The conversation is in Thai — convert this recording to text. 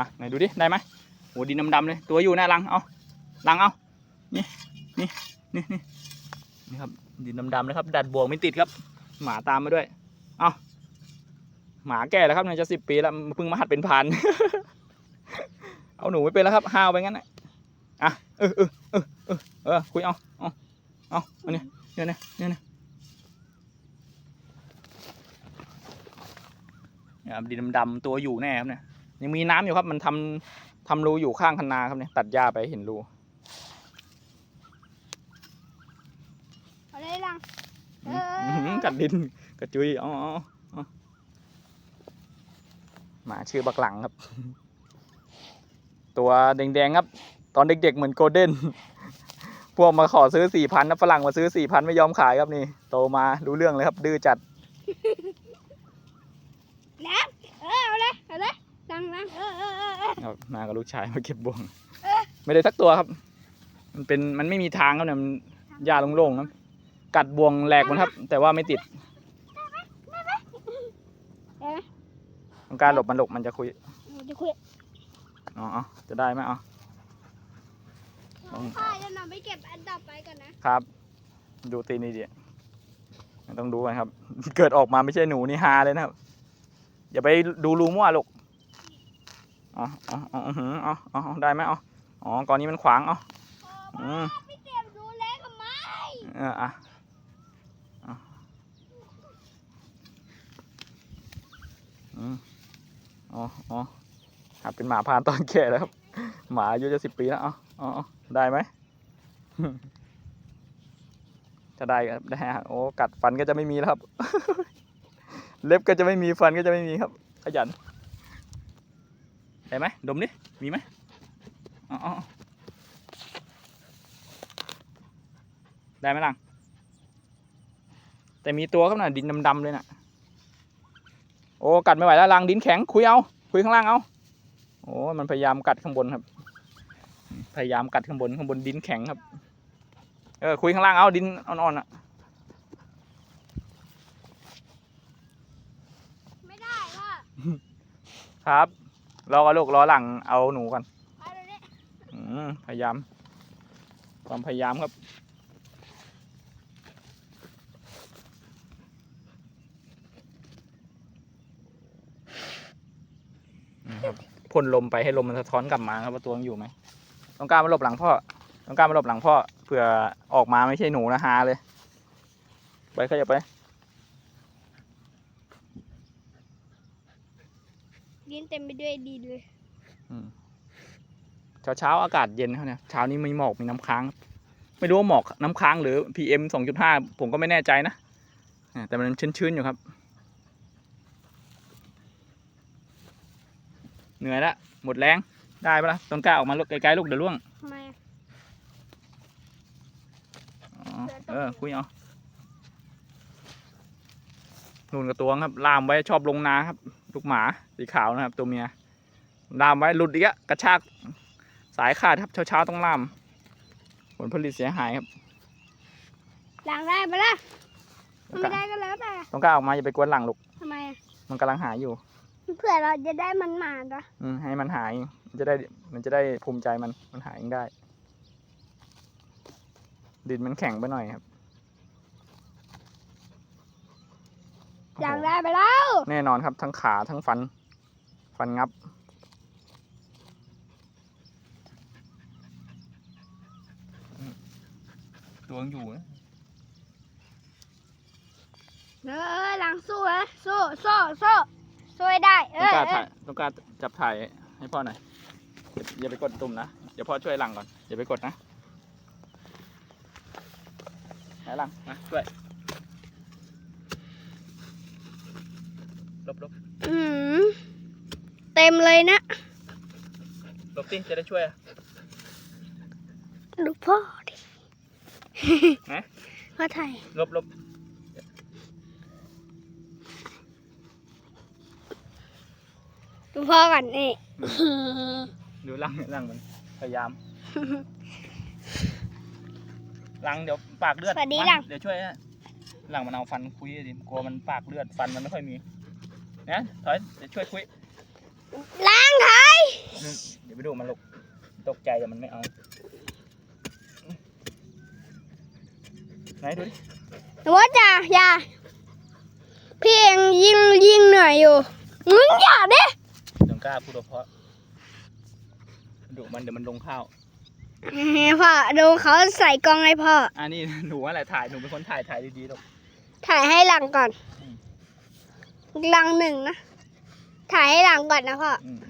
อะไหนดูดิได้ไหมโหดินดำๆเลย ตัวอยู่หน้ารังเอารังเอานี่นี่นี่นี่นี่ครับดินดำๆเลยครับ ดัดบวงไม่ติดครับ หมาตามมาด้วยเอาหมาแก่แล้วครับเนี่ยจะสิบปีแล้วเพิ่งมาหัดเป็นพรานเอาหนูไม่เป็นแล้วครับห้าวไปงั้นนะอะเออเออเออเออเออคุยเอาเอาเอาเอาเนี่ยเนี่ยเนี่ยเนี่ยเนี่ยเนี่ยครับดินดำๆตัวอยู่แน่ครับเนี่ย ยังมีน้ำอยู่ครับ มันทำทำรูอยู่ข้างคันนาครับเนี่ยตัดหญ้าไปเห็นรูเอาเลยลังอืมอื้อหือกัดดินกระจุยเอ๋อาเอาเอาหมาชื่อบักหลังครับ ตัวแดงๆครับ ตอนเด็กๆเหมือนโกลเด้นพวกมาขอซื้อสี่พันนะฝรั่งมาซื้อสี่พันไม่ยอมขายครับนี่ โตมารู้เรื่องเลยครับ ดื้อจัดแล้วเออเอาเลยเอาเลย ลังลังเออเออเออเออครับมากับลูกชายมาเก็บบ่วง ไม่ได้สักตัวครับ มันเป็นมันไม่มีทางครับเนี่ยมันหญ้าโล่งๆครับกัดบ่วงแหลกหมันครับ แต่ว่าไม่ติดเอ๊ะต้องการหลบมันหลบมันจะคุยจะคุยอ๋ออ๋อจะได้ไหมอ๋ออืมพ่อจะนำไปเก็บอันต่อไปก่อนนะครับ ดูตีนนี่ดิต้องดูกันครับ เกิดออกมาไม่ใช่หนูนี่ฮาเลยนะครับ อย่าไปดูรูมั่วลูกอ๋อ อ๋ออ๋ออื้อหืออ๋ออ๋อได้ไหมอ๋ออ๋อก่อนนี้มันขวางอ๋ออืมไม่เก็บดูแลทำไมเอออะอะอืมอ๋ออ๋อหัดเป็นหมาพรานตอนแก่แล้วครับ หมาอายุจะสิบปีแล้วอ๋ออ๋ออ๋อได้ไหมจะได้ครับได้ฮะโอ้กัดฟันก็จะไม่มีแล้วครับ เล็บก็จะไม่มีฟันก็จะไม่มีครับ ขยัน ได้ไหมดมดิ มีไหมอ๋ออ๋ออ๋อได้ไหมล่ะ แต่มีตัวครับน่ะดินดำๆเลยน่ะ โอ้ กัดไม่ไหวแล้วลังดินแข็ง คุยเอา คุยข้างล่างเอา โอ้มันพยายามกัดข้างบนครับ พยายามกัดข้างบนข้างบนดินแข็งครับ เออคุยข้างล่างเอาดินอ่อนๆอะไม่ได้พ่อครับ รอกันลูกรอหลังเอาหนูก่อนไปเลยเนี่ยอืมพยายาม ความพยายามครับนี่ครับพ่นลมไปให้ลมมันสะท้อนกลับมาครับว่าตัวมันอยู่ไหมต้องการมาหลบหลังพ่อต้องการมาหลบหลังพ่อเผื่อออกมาไม่ใช่หนูนะฮาเลย ไปขยับไป ดินเต็มไปด้วยดินเลยเช้าเช้าๆอากาศเย็นเขาเนี่ยเช้านี้มีหมอกมีน้ำค้าง ไม่รู้ว่าหมอกน้ำค้างหรือ PM สองจุดห้าผมก็ไม่แน่ใจนะอ่าแต่มันชื้นๆอยู่ครับ เหนื่อยละหมดแรงได้ปะล่ะต้นกล้าออกมาลูกไกลๆลูกเดี๋ยวล่วงทำไมอะอ๋อเออคุยเอานุ่นกระตวงครับล่ามไว้ชอบลงนาครับ ลูกหมาสีขาวนะครับ ตัวเมียล่ามไว้หลุดอีกอะกระชากสายขาดครับเช้าๆต้องล่าม ผลผลิตเสียหายครับล้างได้ปะล่ะต้องไม่กล้าได้ก็แล้วแต่ต้องกล้าออกมาอย่าไปกวนหลังลูกทำไมอะมันกำลังหายอยู่ เผื่อเราจะได้มันหมาดะอืมให้มันหายมันจะได้มันจะได้ภูมิใจมันมันหายเองได้ ดินมันแข็งไปหน่อยครับ อ้ล้างโหได้ไปแล้ว แน่นอนครับทั้งขาทั้งฟัน ฟันงับ ตัวยังอยู่นะเออล้างสู้นะสู้สู้สู้สู้ให้ได้ เอต้องอการเอถ่าอยต้องการจับถ่ายให้พ่อหน่อยอย่าอย่าไปกดตุ่มนะ เดี๋ยวพ่อช่วยหลังก่อน อย่าไปกดนะไหนหลังมาช่วย ลบลบอืมเต็มเลยนะลบสิจะได้ช่วยอะดูพ่อดิฮะพ่อไทยลบลบดูพ่อก่อนนี่ดูหลังหลังมันพยายามหลังเดี๋ยวปากเลือดสวัสดีมาหลัง เดี๋ยวช่วยนะหลังมันเอาฟันคุยดิกลัวมันปากเลือดฟันมันไม่ค่อยมี นะถอยเดี๋ยวช่วยคุยล้างไทยใจแต่มันไม่เอาไหนดูดิหนูว่าจะอย่าพี่เองยิงยิงเหนื่อยอยู่มึงอย่าดิยังกล้าพูดเพราะดุมันเดี๋ยวมันลงข้าวพ่อดูเขาใส่กล้องให้พ่ออ่านี่หนูอะไรถ่ายหนูเป็นคนถ่ายถ่ายดีๆหรอกถ่ายให้หลังก่อน อืมห ลังหนึ่งนะ ถ่ายให้หลังก่อนนะพ่อ อืม